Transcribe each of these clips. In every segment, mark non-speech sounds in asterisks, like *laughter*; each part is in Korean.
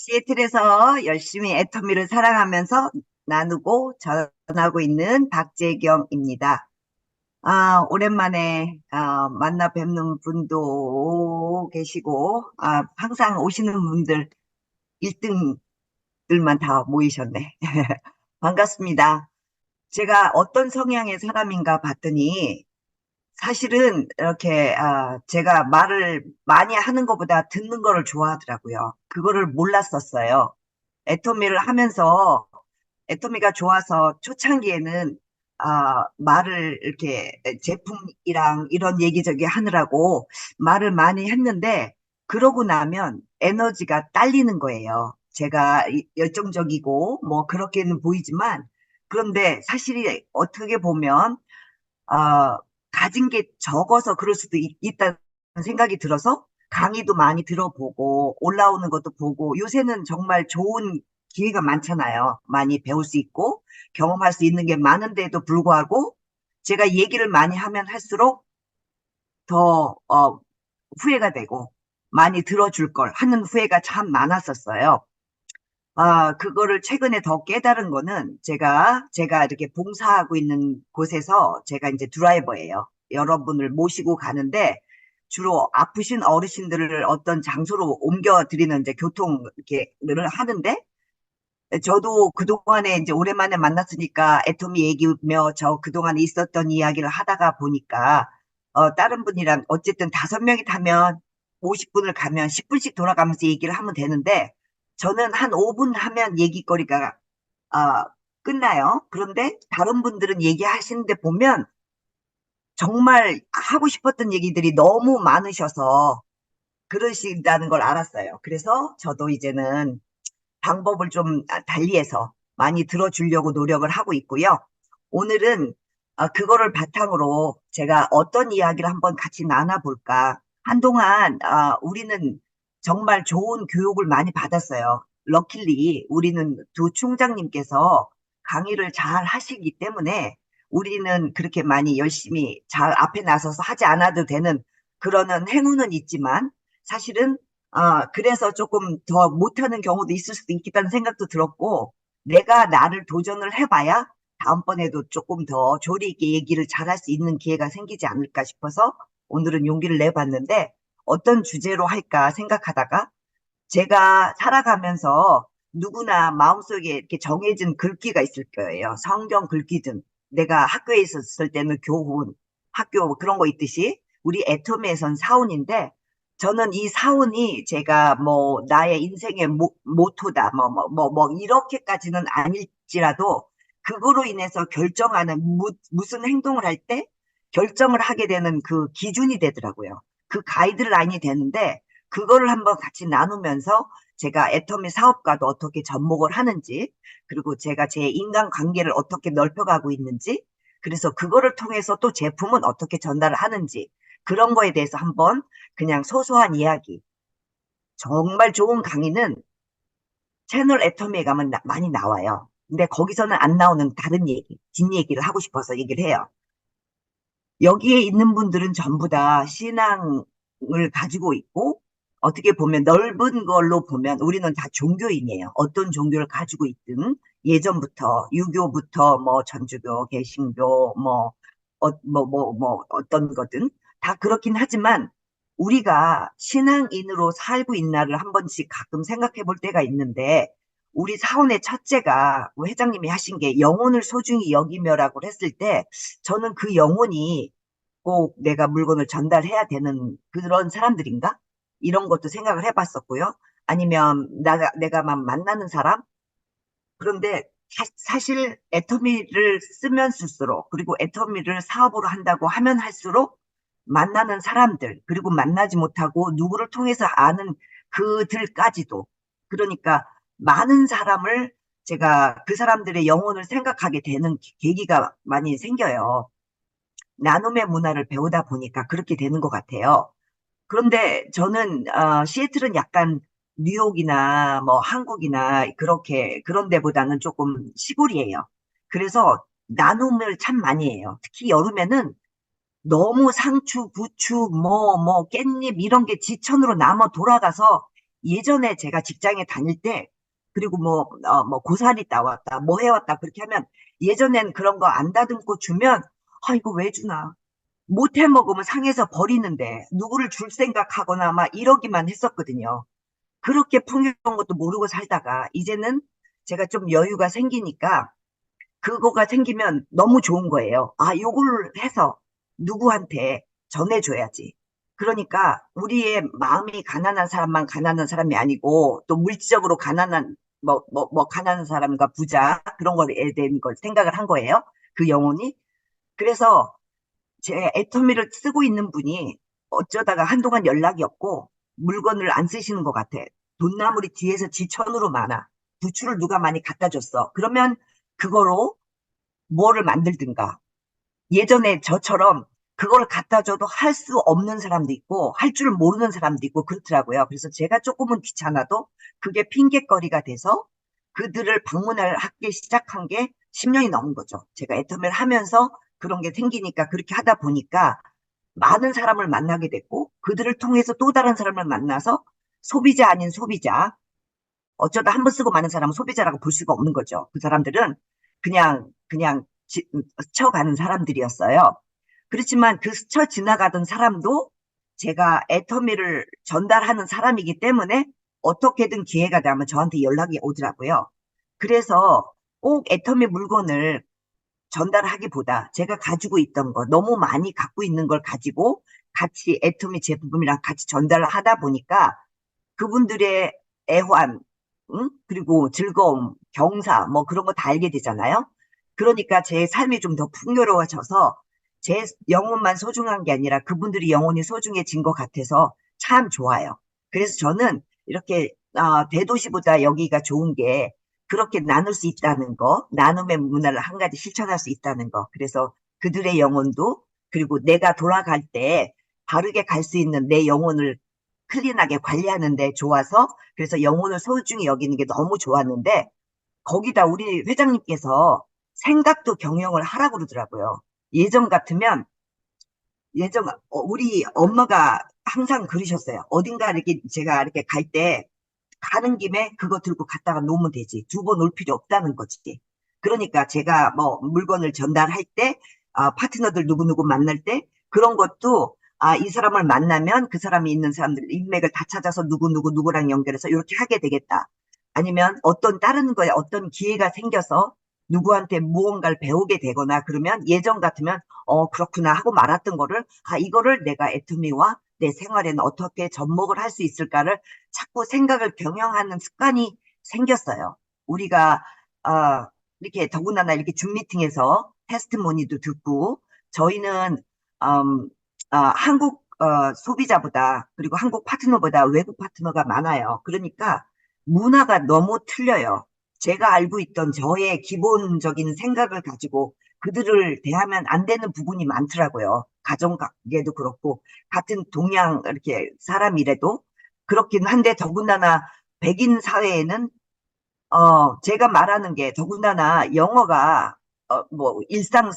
시애틀에서 열심히 애터미를 사랑하면서 나누고 전하고 있는 박재경입니다. 아, 오랜만에 아, 만나 뵙는 분도 계시고 아, 항상 오시는 분들 1등들만 다 모이셨네. *laughs* 반갑습니다. 제가 어떤 성향의 사람인가 봤더니 사실은 이렇게 아, 제가 말을 많이 하는 것보다 듣는 거를 좋아하더라고요. 그거를 몰랐었어요. 애터미를 하면서 애터미가 좋아서 초창기에는 아, 말을 이렇게 제품이랑 이런 얘기저기 하느라고 말을 많이 했는데 그러고 나면 에너지가 딸리는 거예요. 제가 이- 열정적이고 뭐 그렇게는 보이지만 그런데 사실이 어떻게 보면 아, 가진 게 적어서 그럴 수도 있, 있다는 생각이 들어서 강의도 많이 들어보고 올라오는 것도 보고 요새는 정말 좋은 기회가 많잖아요. 많이 배울 수 있고 경험할 수 있는 게 많은데도 불구하고 제가 얘기를 많이 하면 할수록 더 어, 후회가 되고 많이 들어줄 걸 하는 후회가 참 많았었어요. 아, 그거를 최근에 더 깨달은 거는 제가, 제가 이렇게 봉사하고 있는 곳에서 제가 이제 드라이버예요. 여러분을 모시고 가는데 주로 아프신 어르신들을 어떤 장소로 옮겨드리는 이제 교통 이렇게를 하는데 저도 그동안에 이제 오랜만에 만났으니까 애토미 얘기며 저 그동안에 있었던 이야기를 하다가 보니까 어, 다른 분이랑 어쨌든 다섯 명이 타면 50분을 가면 10분씩 돌아가면서 얘기를 하면 되는데 저는 한 5분 하면 얘기거리가 아, 끝나요. 그런데 다른 분들은 얘기하시는데 보면 정말 하고 싶었던 얘기들이 너무 많으셔서 그러신다는 걸 알았어요. 그래서 저도 이제는 방법을 좀 달리해서 많이 들어주려고 노력을 하고 있고요. 오늘은 아, 그거를 바탕으로 제가 어떤 이야기를 한번 같이 나눠볼까. 한동안 아, 우리는 정말 좋은 교육을 많이 받았어요. 럭킬리 우리는 두 총장님께서 강의를 잘 하시기 때문에 우리는 그렇게 많이 열심히 잘 앞에 나서서 하지 않아도 되는 그러는 행운은 있지만 사실은 아, 그래서 조금 더 못하는 경우도 있을 수도 있겠다는 생각도 들었고 내가 나를 도전을 해봐야 다음번에도 조금 더 조리 있게 얘기를 잘할 수 있는 기회가 생기지 않을까 싶어서 오늘은 용기를 내봤는데 어떤 주제로 할까 생각하다가 제가 살아가면서 누구나 마음속에 이렇게 정해진 글귀가 있을 거예요. 성경 글귀든 내가 학교에 있었을 때는 교훈, 학교 뭐 그런 거 있듯이 우리 애터미에선 사운인데 저는 이 사운이 제가 뭐 나의 인생의 모, 모토다 뭐 뭐 뭐 뭐 이렇게까지는 아닐지라도 그거로 인해서 결정하는 무, 무슨 행동을 할 때 결정을 하게 되는 그 기준이 되더라고요. 그 가이드라인이 되는데 그거를 한번 같이 나누면서 제가 애터미 사업과도 어떻게 접목을 하는지 그리고 제가 제 인간 관계를 어떻게 넓혀가고 있는지 그래서 그거를 통해서 또 제품은 어떻게 전달을 하는지 그런 거에 대해서 한번 그냥 소소한 이야기 정말 좋은 강의는 채널 애터미에 가면 나- 많이 나와요. 근데 거기서는 안 나오는 다른 얘기, 뒷얘기를 하고 싶어서 얘기를 해요. 여기에 있는 분들은 전부 다 신앙을 가지고 있고 어떻게 보면 넓은 걸로 보면 우리는 다 종교인이에요. 어떤 종교를 가지고 있든 예전부터 유교부터 뭐 전주교, 개신교 뭐 어, 뭐, 뭐, 뭐, 어떤 거든 다 그렇긴 하지만 우리가 신앙인으로 살고 있나를 한 번씩 가끔 생각해 볼 때가 있는데 우리 사원의 첫째가 뭐 회장님이 하신 게 영혼을 소중히 여기며라고 했을 때 저는 그 영혼이 꼭 내가 물건을 전달해야 되는 그런 사람들인가? 이런 것도 생각을 해봤었고요. 아니면 나가, 내가만 만나는 사람? 그런데 사, 실 애터미를 쓰면 쓸수록 그리고 애터미를 사업으로 한다고 하면 할수록 만나는 사람들 그리고 만나지 못하고 누구를 통해서 아는 그들까지도 그러니까 많은 사람을 제가 그 사람들의 영혼을 생각하게 되는 계기가 많이 생겨요. 나눔의 문화를 배우다 보니까 그렇게 되는 것 같아요. 그런데 저는 어, 시애틀은 약간 뉴욕이나 뭐 한국이나 그렇게 그런 데보다는 조금 시골이에요. 그래서 나눔을 참 많이 해요. 특히 여름에는 너무 상추, 부추, 뭐, 뭐, 깻잎 이런 게 지천으로 남아 돌아가서 예전에 제가 직장에 다닐 때, 그리고 뭐, 어, 뭐, 고사리 따왔다, 뭐 해왔다, 그렇게 하면, 예전엔 그런 거 안 다듬고 주면, 아, 이거 왜 주나. 못 해 먹으면 상해서 버리는데, 누구를 줄 생각하거나 막 이러기만 했었거든요. 그렇게 풍요로운 것도 모르고 살다가, 이제는 제가 좀 여유가 생기니까, 그거가 생기면 너무 좋은 거예요. 아, 요걸 해서 누구한테 전해줘야지. 그러니까 우리의 마음이 가난한 사람만 가난한 사람이 아니고 또 물질적으로 가난한 뭐, 뭐, 뭐, 가난한 사람과 부자, 그런 거에 대한 걸 생각을 한 거예요. 그 영혼이. 그래서 제 애터미를 쓰고 있는 분이 어쩌다가 한동안 연락이 없고 물건을 안 쓰시는 것 같아. 돈나물이 뒤에서 지천으로 많아. 부추를 누가 많이 갖다 줬어. 그러면 그거로 뭐를 만들든가. 예전에 저처럼 그걸 갖다 줘도 할 수 없는 사람도 있고, 할 줄 모르는 사람도 있고, 그렇더라고요. 그래서 제가 조금은 귀찮아도 그게 핑계거리가 돼서 그들을 방문을 하기 시작한 게 10년이 넘은 거죠. 제가 애터미를 하면서 그런 게 생기니까 그렇게 하다 보니까 많은 사람을 만나게 됐고, 그들을 통해서 또 다른 사람을 만나서 소비자 아닌 소비자, 어쩌다 한 번 쓰고 많은 사람은 소비자라고 볼 수가 없는 거죠. 그 사람들은 그냥, 그냥 지- 스쳐가는 사람들이었어요. 그렇지만 그 스쳐 지나가던 사람도 제가 애터미를 전달하는 사람이기 때문에 어떻게든 기회가 되면 저한테 연락이 오더라고요. 그래서 꼭 애터미 물건을 전달하기보다 제가 가지고 있던 거, 너무 많이 갖고 있는 걸 가지고 같이 애터미 제품이랑 같이 전달을 하다 보니까 그분들의 애환, 응? 그리고 즐거움, 경사, 뭐 그런 거 다 알게 되잖아요. 그러니까 제 삶이 좀 더 풍요로워져서 제 영혼만 소중한 게 아니라 그분들이 영혼이 소중해진 것 같아서 참 좋아요. 그래서 저는 이렇게 어, 대도시보다 여기가 좋은 게 그렇게 나눌 수 있다는 거, 나눔의 문화를 한 가지 실천할 수 있다는 거. 그래서 그들의 영혼도 그리고 내가 돌아갈 때 바르게 갈 수 있는 내 영혼을 클린하게 관리하는 데 좋아서 그래서 영혼을 소중히 여기는 게 너무 좋았는데 거기다 우리 회장님께서 생각도 경영을 하라고 그러더라고요. 예전 같으면 예전 어, 우리 엄마가 항상 그러셨어요. 어딘가 이렇게 제가 이렇게 갈 때 가는 김에 그거 들고 갔다가 놓으면 되지. 두 번 올 필요 없다는 거지. 그러니까 제가 뭐 물건을 전달할 때 아, 파트너들 누구누구 만날 때 그런 것도 아, 이 사람을 만나면 그 사람이 있는 사람들 인맥을 다 찾아서 누구누구 누구랑 연결해서 이렇게 하게 되겠다. 아니면 어떤 다른 거에 어떤 기회가 생겨서 누구한테 무언가를 배우게 되거나 그러면 예전 같으면 어 그렇구나 하고 말았던 거를 아 이거를 내가 애터미와 내 생활에는 어떻게 접목을 할 수 있을까를 자꾸 생각을 병영하는 습관이 생겼어요. 우리가 어 이렇게 더군다나 이렇게 줌 미팅에서 테스트모니도 듣고 저희는 음, 아, 한국 어, 소비자보다 그리고 한국 파트너보다 외국 파트너가 많아요. 그러니까 문화가 너무 틀려요. 제가 알고 있던 저의 기본적인 생각을 가지고 그들을 대하면 안 되는 부분이 많더라고요. 가정관계도 그렇고 같은 동양 이렇게 사람이라도 그렇긴 한데 더군다나 백인 사회에는 어 제가 말하는 게 더군다나 영어가 어, 뭐 일상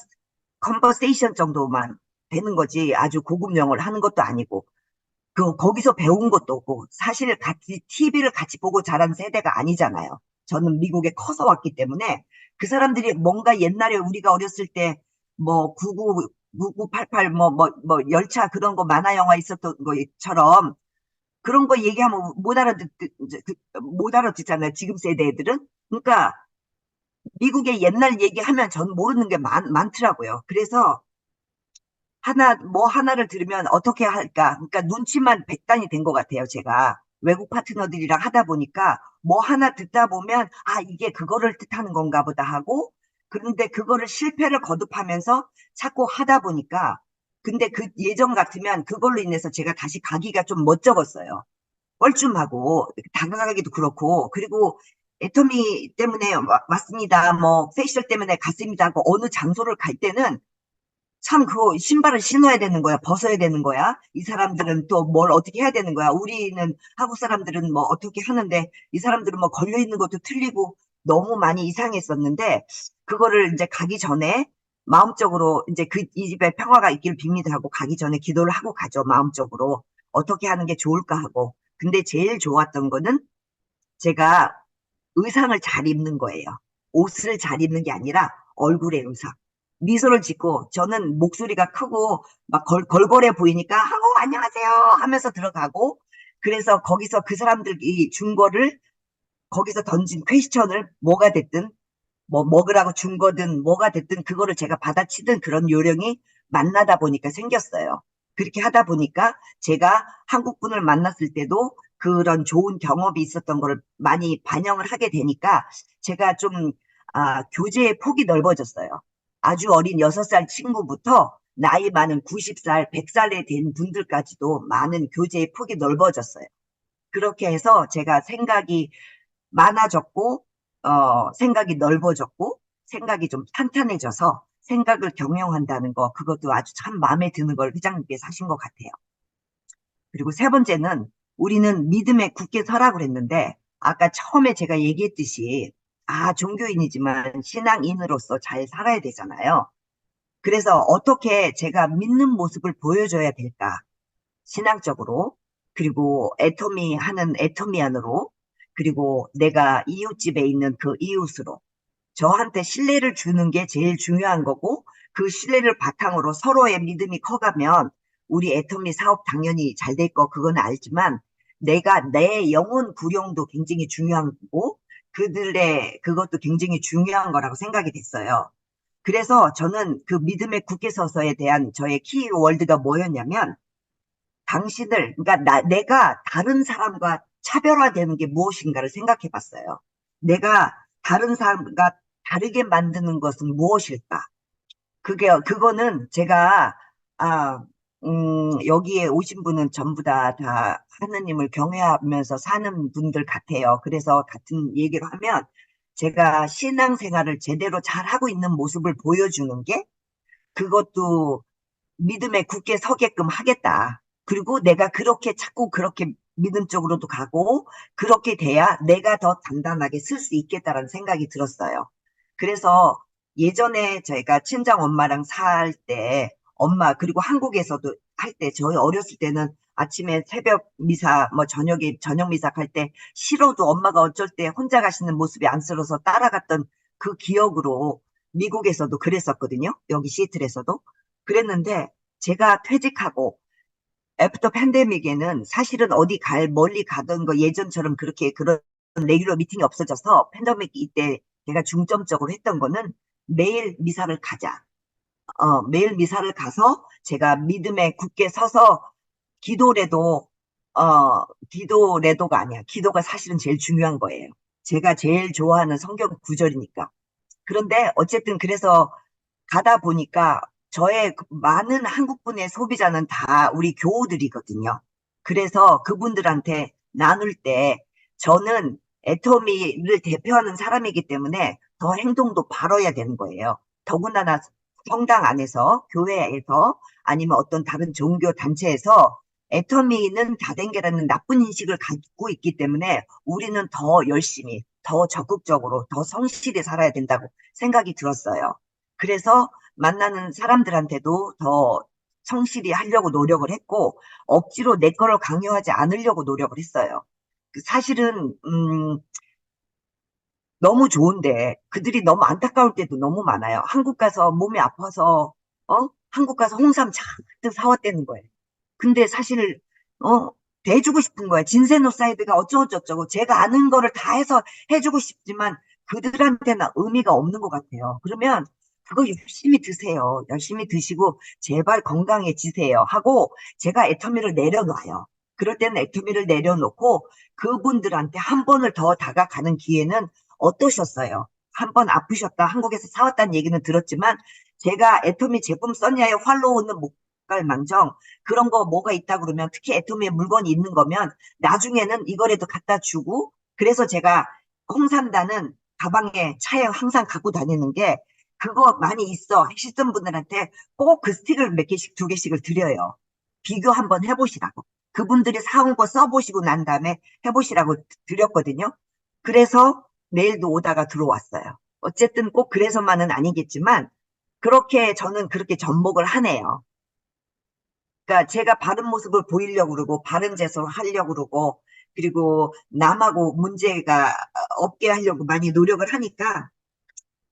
컨버세이션 정도만 되는 거지 아주 고급 영어를 하는 것도 아니고 그 거기서 배운 것도 없고 사실 같이 TV를 같이 보고 자란 세대가 아니잖아요. 저는 미국에 커서 왔기 때문에 그 사람들이 뭔가 옛날에 우리가 어렸을 때 뭐 99, 9988 뭐, 뭐, 뭐 열차 그런 거 만화 영화 있었던 것처럼 그런 거 얘기하면 못 알아듣, 못 알아듣잖아요. 지금 세대 애들은. 그러니까 미국의 옛날 얘기하면 전 모르는 게 많, 많더라고요. 그래서 하나, 뭐 하나를 들으면 어떻게 할까? 그러니까 눈치만 백단이 된 것 같아요, 제가. 외국 파트너들이랑 하다 보니까 뭐 하나 듣다 보면, 아, 이게 그거를 뜻하는 건가 보다 하고, 그런데 그거를 실패를 거듭하면서 자꾸 하다 보니까, 근데 그 예전 같으면 그걸로 인해서 제가 다시 가기가 좀 멋쩍었어요. 뻘쭘하고, 다가가기도 그렇고, 그리고 애터미 때문에 와- 왔습니다. 뭐, 페이셜 때문에 갔습니다 하고 어느 장소를 갈 때는 참 그거 신발을 신어야 되는 거야, 벗어야 되는 거야. 이 사람들은 또 뭘 어떻게 해야 되는 거야. 우리는 한국 사람들은 뭐 어떻게 하는데 이 사람들은 뭐 걸려 있는 것도 틀리고 너무 많이 이상했었는데 그거를 이제 가기 전에 마음적으로 이제 그 이 집에 평화가 있기를 빕니다 하고 가기 전에 기도를 하고 가죠. 마음적으로 어떻게 하는 게 좋을까 하고 근데 제일 좋았던 거는 제가 의상을 잘 입는 거예요. 옷을 잘 입는 게 아니라 얼굴의 의상. 미소를 짓고 저는 목소리가 크고 막 걸, 걸걸해 보이니까 하고 안녕하세요 하면서 들어가고 그래서 거기서 그 사람들이 준 거를 거기서 던진 퀘스천을 뭐가 됐든 뭐 먹으라고 준 거든 뭐가 됐든 그거를 제가 받아치든 그런 요령이 만나다 보니까 생겼어요. 그렇게 하다 보니까 제가 한국 분을 만났을 때도 그런 좋은 경험이 있었던 거를 많이 반영을 하게 되니까 제가 좀 아, 교제의 폭이 넓어졌어요. 아주 어린 6살 친구부터 나이 많은 90살, 100살에 된 분들까지도 많은 교제의 폭이 넓어졌어요. 그렇게 해서 제가 생각이 많아졌고, 어, 생각이 넓어졌고, 생각이 좀 탄탄해져서 생각을 경영한다는 거, 그것도 아주 참 마음에 드는 걸 회장님께서 하신 것 같아요. 그리고 세 번째는 우리는 믿음에 굳게 서라고 그랬는데, 아까 처음에 제가 얘기했듯이, 아, 종교인이지만 신앙인으로서 잘 살아야 되잖아요. 그래서 어떻게 제가 믿는 모습을 보여줘야 될까? 신앙적으로, 그리고 애터미 하는 애터미안으로, 그리고 내가 이웃집에 있는 그 이웃으로, 저한테 신뢰를 주는 게 제일 중요한 거고, 그 신뢰를 바탕으로 서로의 믿음이 커가면, 우리 애터미 사업 당연히 잘 될 거, 그건 알지만, 내가 내 영혼 구령도 굉장히 중요한 거고, 그들의 그것도 굉장히 중요한 거라고 생각이 됐어요. 그래서 저는 그 믿음의 굳게 서서에 대한 저의 키워드가 뭐였냐면 당신을 그러니까 나, 내가 다른 사람과 차별화되는 게 무엇인가를 생각해 봤어요. 내가 다른 사람과 다르게 만드는 것은 무엇일까? 그게 그거는 제가 아 음, 여기에 오신 분은 전부 다, 다 하느님을 경외하면서 사는 분들 같아요. 그래서 같은 얘기로 하면 제가 신앙생활을 제대로 잘 하고 있는 모습을 보여주는 게 그것도 믿음에 굳게 서게끔 하겠다. 그리고 내가 그렇게 자꾸 그렇게 믿음 쪽으로도 가고 그렇게 돼야 내가 더 단단하게 쓸 수 있겠다라는 생각이 들었어요. 그래서 예전에 저희가 친정 엄마랑 살 때 엄마 그리고 한국에서도 할 때 저희 어렸을 때는 아침에 새벽 미사 뭐 저녁에 저녁 미사 할 때 싫어도 엄마가 어쩔 때 혼자 가시는 모습이 안쓰러워서 따라갔던 그 기억으로 미국에서도 그랬었거든요. 여기 시애틀에서도 그랬는데 제가 퇴직하고 애프터 팬데믹에는 사실은 어디 갈 멀리 가던 거 예전처럼 그렇게 그런 레귤러 미팅이 없어져서 팬데믹 이때 제가 중점적으로 했던 거는 매일 미사를 가자. 어, 매일 미사를 가서 제가 믿음에 굳게 서서 기도래도 어, 기도래도가 아니야. 기도가 사실은 제일 중요한 거예요. 제가 제일 좋아하는 성경 구절이니까. 그런데 어쨌든 그래서 가다 보니까 저의 그 많은 한국분의 소비자는 다 우리 교우들이거든요. 그래서 그분들한테 나눌 때 저는 애터미를 대표하는 사람이기 때문에 더 행동도 바로야 되는 거예요. 더군다나 성당 안에서, 교회에서, 아니면 어떤 다른 종교 단체에서 애터미는 다된게라는 나쁜 인식을 갖고 있기 때문에 우리는 더 열심히, 더 적극적으로, 더 성실히 살아야 된다고 생각이 들었어요. 그래서 만나는 사람들한테도 더 성실히 하려고 노력을 했고 억지로 내 거를 강요하지 않으려고 노력을 했어요. 그 사실은 음, 너무 좋은데 그들이 너무 안타까울 때도 너무 많아요. 한국 가서 몸이 아파서 어 한국 가서 홍삼 잔뜩 사왔다는 거예요. 근데 사실 어 대주고 싶은 거야. 진세노사이드가 어쩌고저쩌고 제가 아는 거를 다 해서 해주고 싶지만 그들한테는 의미가 없는 것 같아요. 그러면 그거 열심히 드세요. 열심히 드시고 제발 건강해지세요. 하고 제가 애터미를 내려놔요. 그럴 때는 애터미를 내려놓고 그분들한테 한 번을 더 다가가는 기회는 어떠셨어요? 한번 아프셨다 한국에서 사왔다는 얘기는 들었지만 제가 애터미 제품 썼냐에 활로우는 못갈 망정 그런 거 뭐가 있다 그러면 특히 애터미에 물건이 있는 거면 나중에는 이거라도 갖다 주고 그래서 제가 홍삼단은 가방에 차에 항상 갖고 다니는 게 그거 많이 있어 하시던 분들한테 꼭 그 스틱을 몇 개씩 두 개씩을 드려요. 비교 한번 해보시라고. 그분들이 사온 거 써보시고 난 다음에 해보시라고 드렸거든요. 그래서 내일도 오다가 들어왔어요. 어쨌든 꼭 그래서만은 아니겠지만 그렇게 저는 그렇게 접목을 하네요. 그러니까 제가 바른 모습을 보이려고 그러고 바른 제소를 하려고 그러고 그리고 남하고 문제가 없게 하려고 많이 노력을 하니까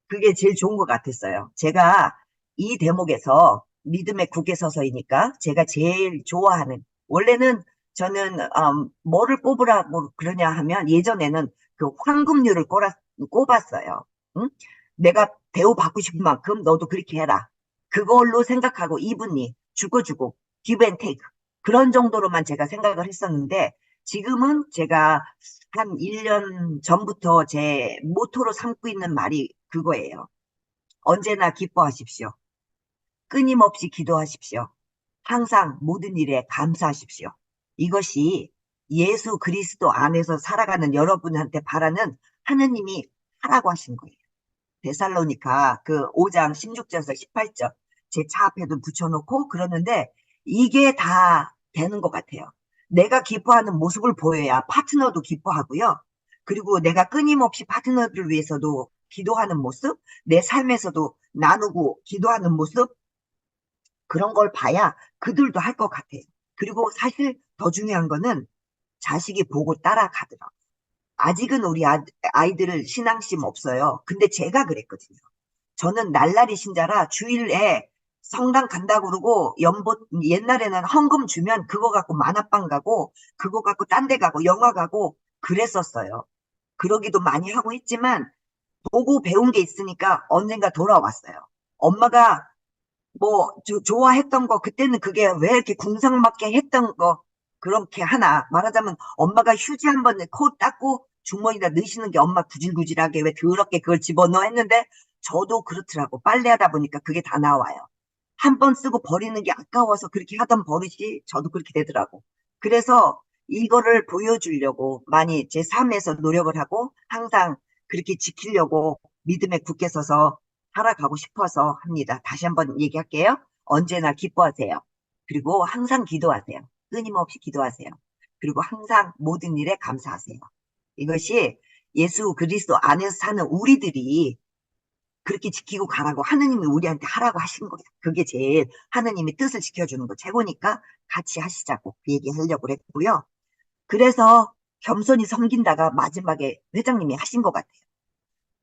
그게 제일 좋은 것 같았어요. 제가 이 대목에서 믿음의 국에 서서이니까 제가 제일 좋아하는 원래는 저는 음, 뭐를 꼽으라고 그러냐 하면 예전에는 그 황금률을 꼽았, 꼽았어요. 응? 내가 대우 받고 싶은 만큼 너도 그렇게 해라. 그걸로 생각하고 이분이 주고 주고 give and take 그런 정도로만 제가 생각을 했었는데 지금은 제가 한 1년 전부터 제 모토로 삼고 있는 말이 그거예요. 언제나 기뻐하십시오. 끊임없이 기도하십시오. 항상 모든 일에 감사하십시오. 이것이 예수 그리스도 안에서 살아가는 여러분한테 바라는 하느님이 하라고 하신 거예요. 데살로니카 그 5장 16절에서 18절 제 차 앞에도 붙여놓고 그러는데 이게 다 되는 것 같아요. 내가 기뻐하는 모습을 보여야 파트너도 기뻐하고요. 그리고 내가 끊임없이 파트너들을 위해서도 기도하는 모습, 내 삶에서도 나누고 기도하는 모습, 그런 걸 봐야 그들도 할 것 같아요. 그리고 사실 더 중요한 거는 자식이 보고 따라가더라고요. 아직은 우리 아, 아이들 신앙심 없어요. 근데 제가 그랬거든요. 저는 날라리 신자라 주일에 성당 간다고 그러고 연보 옛날에는 헌금 주면 그거 갖고 만화방 가고 그거 갖고 딴 데 가고 영화 가고 그랬었어요. 그러기도 많이 하고 했지만 보고 배운 게 있으니까 언젠가 돌아왔어요. 엄마가 뭐 조- 좋아했던 거 그때는 그게 왜 이렇게 궁상맞게 했던 거 그렇게 하나 말하자면 엄마가 휴지 한 번 코 닦고 주머니에다 넣으시는 게 엄마 구질구질하게 왜 더럽게 그걸 집어넣어 했는데 저도 그렇더라고 빨래하다 보니까 그게 다 나와요. 한 번 쓰고 버리는 게 아까워서 그렇게 하던 버릇이 저도 그렇게 되더라고. 그래서 이거를 보여주려고 많이 제 삶에서 노력을 하고 항상 그렇게 지키려고 믿음에 굳게 서서 살아가고 싶어서 합니다. 다시 한번 얘기할게요. 언제나 기뻐하세요. 그리고 항상 기도하세요. 끊임없이 기도하세요. 그리고 항상 모든 일에 감사하세요. 이것이 예수 그리스도 안에서 사는 우리들이 그렇게 지키고 가라고 하느님이 우리한테 하라고 하신 거예요. 그게 제일 하느님이 뜻을 지켜주는 거 최고니까 같이 하시자고 그 얘기 하려고 그랬고요. 그래서 겸손히 섬긴다가 마지막에 회장님이 하신 것 같아요.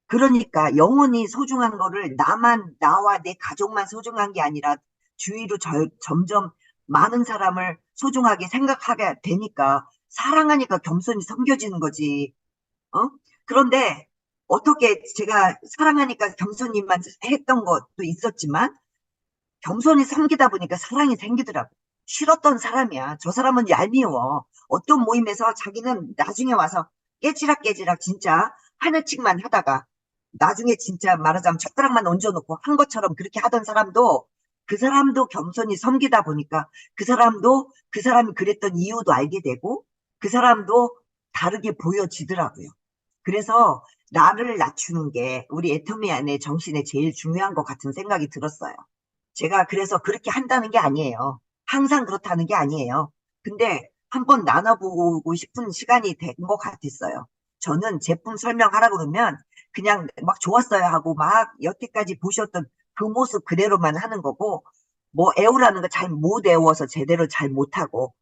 그러니까 영원히 소중한 거를 나만, 나와 내 가족만 소중한 게 아니라 주위로 절- 점점 많은 사람을 소중하게 생각하게 되니까 사랑하니까 겸손히 섬겨지는 거지. 어? 그런데 어떻게 제가 사랑하니까 겸손히만 했던 것도 있었지만 겸손히 섬기다 보니까 사랑이 생기더라고. 싫었던 사람이야. 저 사람은 얄미워. 어떤 모임에서 자기는 나중에 와서 깨지락 깨지락 진짜 하늘칙만 하다가 나중에 진짜 말하자면 젓가락만 얹어놓고 한 것처럼 그렇게 하던 사람도 그 사람도 겸손히 섬기다 보니까 그 사람도 그 사람이 그랬던 이유도 알게 되고 그 사람도 다르게 보여지더라고요. 그래서 나를 낮추는 게 우리 애터미 안의 정신에 제일 중요한 것 같은 생각이 들었어요. 제가 그래서 그렇게 한다는 게 아니에요. 항상 그렇다는 게 아니에요. 근데 한번 나눠보고 싶은 시간이 된 것 같았어요. 저는 제품 설명하라 그러면 그냥 막 좋았어요 하고 막 여태까지 보셨던 그 모습 그대로만 하는 거고 뭐 애우라는 거 잘 못 애워서 제대로 잘 못하고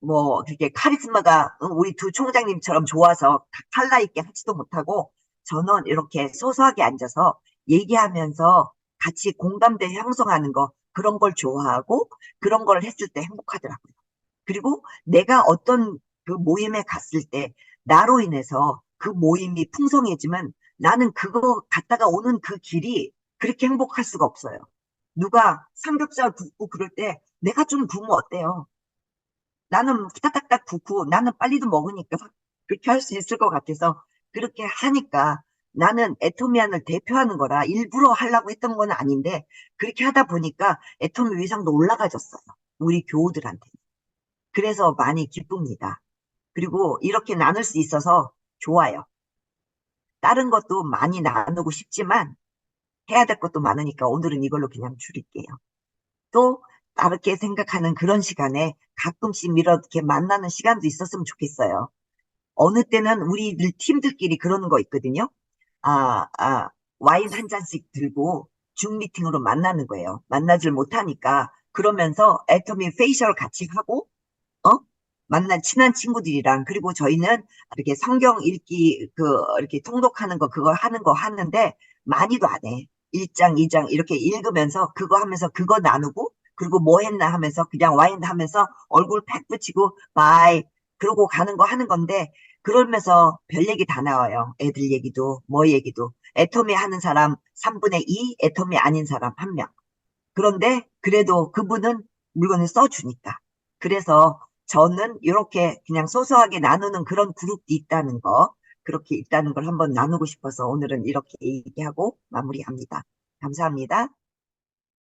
뭐 그렇게 카리스마가 어, 우리 두 총장님처럼 좋아서 칼라 있게 하지도 못하고 저는 이렇게 소소하게 앉아서 얘기하면서 같이 공감대 형성하는 거 그런 걸 좋아하고 그런 걸 했을 때 행복하더라고요. 그리고 내가 어떤 그 모임에 갔을 때 나로 인해서 그 모임이 풍성해지면 나는 그거 갔다가 오는 그 길이 그렇게 행복할 수가 없어요. 누가 삼겹살 굽고 그럴 때 내가 좀 구우면 어때요? 나는 후다닥닥 굽고 나는 빨리도 먹으니까 그렇게 할 수 있을 것 같아서 그렇게 하니까 나는 애토미안을 대표하는 거라 일부러 하려고 했던 건 아닌데 그렇게 하다 보니까 애토미 위상도 올라가졌어요. 우리 교우들한테. 그래서 많이 기쁩니다. 그리고 이렇게 나눌 수 있어서 좋아요. 다른 것도 많이 나누고 싶지만 해야 될 것도 많으니까 오늘은 이걸로 그냥 줄일게요. 또 다르게 생각하는 그런 시간에 가끔씩 이렇게 만나는 시간도 있었으면 좋겠어요. 어느 때는 우리들 팀들끼리 그러는 거 있거든요. 아, 아, 와인 한 잔씩 들고 줌 미팅으로 만나는 거예요. 만나질 못하니까 그러면서 애터미 페이셜 같이 하고, 어? 만난 친한 친구들이랑 그리고 저희는 이렇게 성경 읽기 그 이렇게 통독하는 거 그거 하는 거 하는데 많이도 안 해. 1장, 2장 이렇게 읽으면서 그거 하면서 그거 나누고 그리고 뭐 했나 하면서 그냥 와인 하면서 얼굴 팩 붙이고 바이 그러고 가는 거 하는 건데 그러면서 별 얘기 다 나와요. 애들 얘기도 뭐 얘기도 애터미 하는 사람 3분의 2, 애터미 아닌 사람 1명. 그런데 그래도 그분은 물건을 써주니까. 그래서 저는 이렇게 그냥 소소하게 나누는 그런 그룹도 있다는 거, 그렇게 있다는 걸 한번 나누고 싶어서 오늘은 이렇게 얘기하고 마무리합니다. 감사합니다.